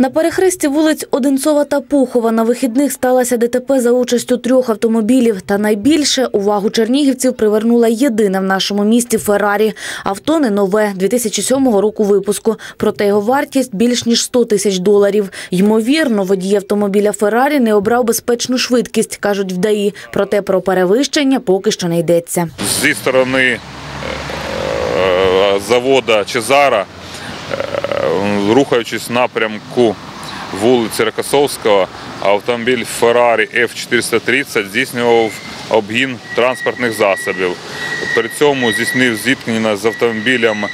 На перехресті вулиць Одинцова та Пухова на вихідних сталося ДТП за участю трьох автомобілів. Та найбільше увагу чернігівців привернула єдина в нашому місті Феррарі. Авто не нове 2007 року випуску. Проте його вартість більш ніж 100 тисяч доларів. Ймовірно, водій автомобіля Феррарі не обрав безпечну швидкість, кажуть в ДАІ. Проте про перевищення поки що не йдеться. зі сторони е, завода Чезара, е, рухаючись в напрямку вулиці Рокосовського, автомобіль Ferrari F430 здійснював обгін транспортних засобів. При цьому здійснив зіткнення з автомобілем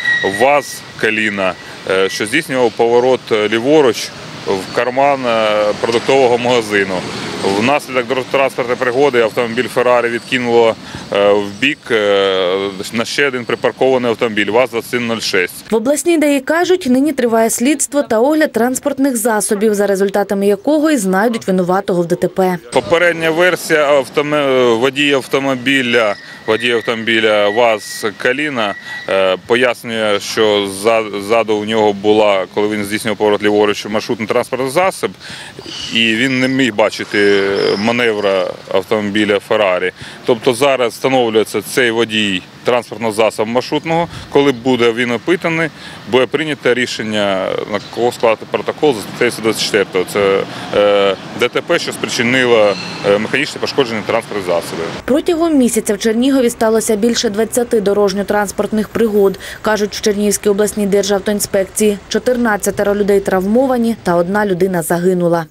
ВАЗ Каліна, е, що здійснював поворот ліворуч в карман е, продуктового магазину. Внаслідок дорожньо-транспортної пригоди автомобіль Феррарі відкинуло е, в бік е, на ще один припаркований автомобіль ВАЗ-2106. В обласній ДАІ кажуть, нині триває слідство та огляд транспортних засобів, за результатами якого і знайдуть винуватого в ДТП. Попередня версія автоме- водій автомобіля, водій автомобіля ВАЗ Каліна е, пояснює, що ззаду у нього була, коли він здійснював поворот ліворуч, маршрутний транспортний засіб, і він не міг бачити маневра автомобіля Феррарі. Тобто зараз встановлюється цей водій транспортного засобу маршрутного. Коли буде він опитаний, буде прийнято рішення на кого склати протокол за статтею 124. Це е, ДТП, що спричинило е, механічне пошкодження транспортних засобів. Протягом місяця в Чернігові сталося більше 20 дорожньо-транспортних пригод, кажуть в Чернігівській обласній державтоінспекції. 14 людей травмовані та одна людина загинула.